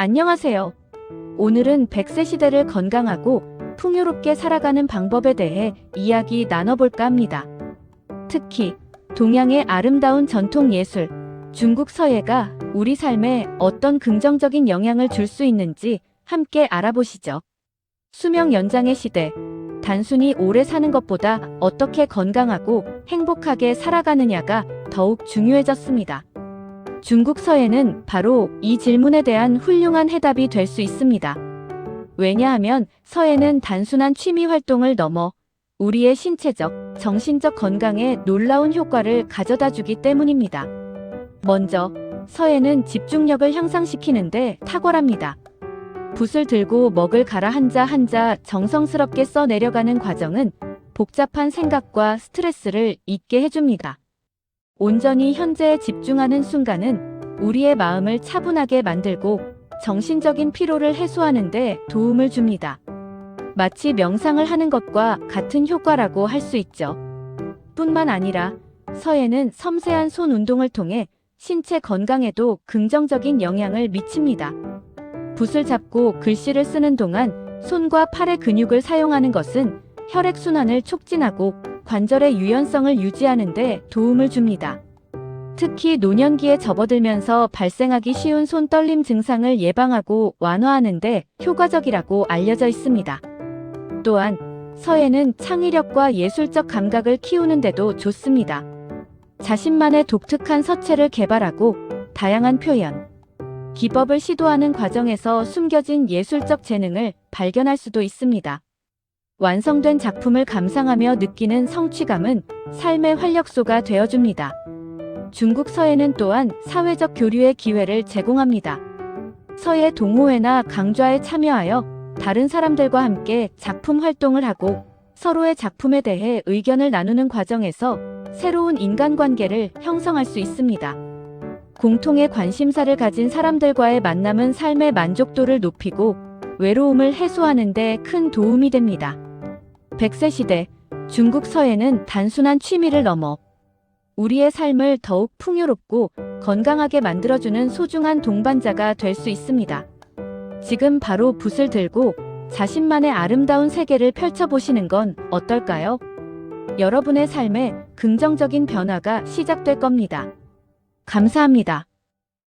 안녕하세요. 오늘은 100세 시대를 건강하고 풍요롭게 살아가는 방법에 대해 이야기 나눠볼까 합니다. 특히 동양의 아름다운 전통 예술, 중국 서예가 우리 삶에 어떤 긍정적인 영향을 줄 수 있는지 함께 알아보시죠. 수명 연장의 시대, 단순히 오래 사는 것보다 어떻게 건강하고 행복하게 살아가느냐가 더욱 중요해졌습니다. 중국 서예는 바로 이 질문에 대한 훌륭한 해답이 될 수 있습니다. 왜냐하면 서예는 단순한 취미 활동을 넘어 우리의 신체적, 정신적 건강에 놀라운 효과를 가져다 주기 때문입니다. 먼저, 서예는 집중력을 향상시키는데 탁월합니다. 붓을 들고 먹을 갈아 한자 한자 정성스럽게 써 내려가는 과정은 복잡한 생각과 스트레스를 잊게 해줍니다. 온전히 현재에 집중하는 순간은 우리의 마음을 차분하게 만들고 정신적인 피로를 해소하는 데 도움을 줍니다. 마치 명상을 하는 것과 같은 효과라고 할 수 있죠. 뿐만 아니라 서예는 섬세한 손 운동을 통해 신체 건강에도 긍정적인 영향을 미칩니다. 붓을 잡고 글씨를 쓰는 동안 손과 팔의 근육을 사용하는 것은 혈액순환을 촉진하고 관절의 유연성을 유지하는 데 도움을 줍니다. 특히 노년기에 접어들면서 발생하기 쉬운 손떨림 증상을 예방하고 완화하는 데 효과적이라고 알려져 있습니다. 또한 서예는 창의력과 예술적 감각을 키우는 데도 좋습니다. 자신만의 독특한 서체를 개발하고 다양한 표현, 기법을 시도하는 과정에서 숨겨진 예술적 재능을 발견할 수도 있습니다. 완성된 작품을 감상하며 느끼는 성취감은 삶의 활력소가 되어줍니다. 중국 서예는 또한 사회적 교류의 기회를 제공합니다. 서예 동호회나 강좌에 참여하여 다른 사람들과 함께 작품 활동을 하고 서로의 작품에 대해 의견을 나누는 과정에서 새로운 인간관계를 형성할 수 있습니다. 공통의 관심사를 가진 사람들과의 만남은 삶의 만족도를 높이고 외로움을 해소하는 데 큰 도움이 됩니다. 100세 시대, 중국 서예는 단순한 취미를 넘어 우리의 삶을 더욱 풍요롭고 건강하게 만들어주는 소중한 동반자가 될 수 있습니다. 지금 바로 붓을 들고 자신만의 아름다운 세계를 펼쳐보시는 건 어떨까요? 여러분의 삶에 긍정적인 변화가 시작될 겁니다. 감사합니다.